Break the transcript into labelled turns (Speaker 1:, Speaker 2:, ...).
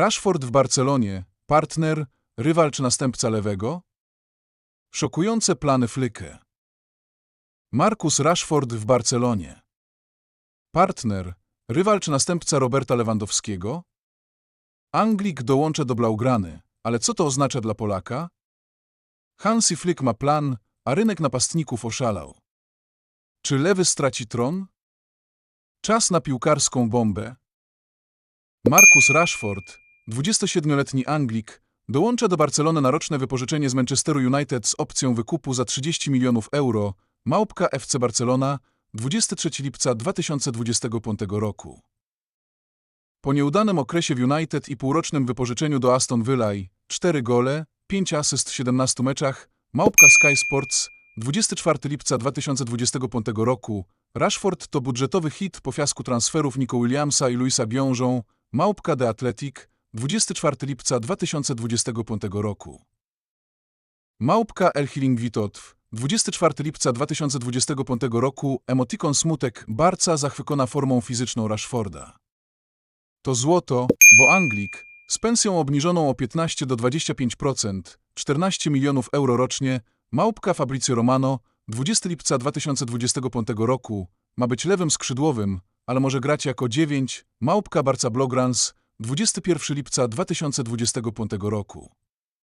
Speaker 1: Rashford w Barcelonie, partner, rywal czy następca lewego? Szokujące plany Flykę. Marcus Rashford w Barcelonie. Partner, rywal czy następca Roberta Lewandowskiego? Anglik dołącza do Blaugrany, ale co to oznacza dla Polaka? Hansi Flick ma plan, a rynek napastników oszalał. Czy lewy straci tron? Czas na piłkarską bombę. Marcus Rashford, 27-letni Anglik, dołącza do Barcelony na roczne wypożyczenie z Manchesteru United z opcją wykupu za 30 milionów euro, małpka FC Barcelona, 23 lipca 2025 roku. Po nieudanym okresie w United i półrocznym wypożyczeniu do Aston Villa, 4 gole, 5 asyst w 17 meczach, małpka Sky Sports, 24 lipca 2025 roku, Rashford to budżetowy hit po fiasku transferów Nico Williamsa i Luisa Biążą, małpka The Athletic, 24 lipca 2025 roku. Małpka El Hilingwitotw, 24 lipca 2025 roku, emotikon smutek, Barca zachwycona formą fizyczną Rashforda. To złoto, bo Anglik, z pensją obniżoną o 15 do 25%, 14 milionów euro rocznie, małpka Fabrizio Romano, 20 lipca 2025 roku, ma być lewym skrzydłowym, ale może grać jako 9, małpka Barca Blograns, 21 lipca 2025 roku.